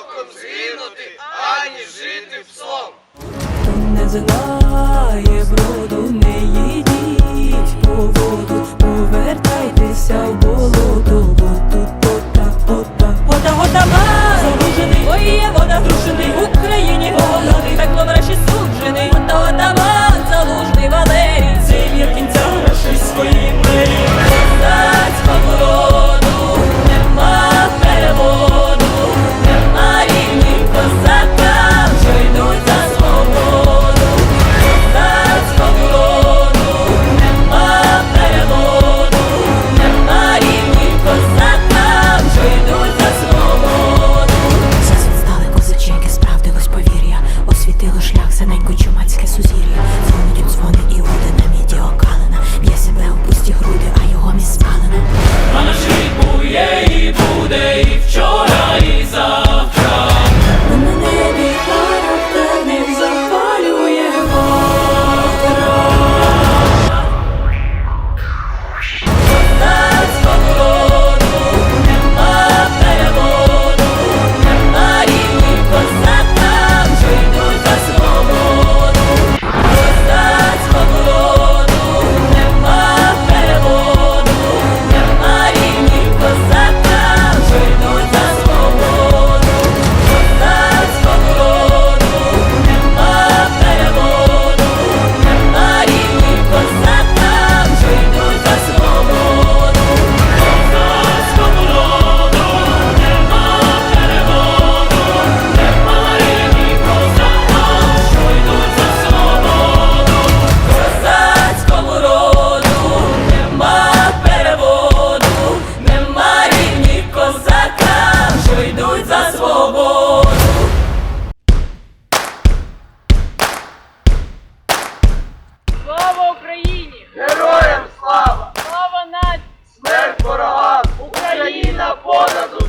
вовком згинути, ані жити псом. Хто не знає броду, не їдіть по воду, повертайтеся в болото, бо тут ота, ота, ота, вода, залужений, ой, є вода зрушений. вчора і завтра. fora do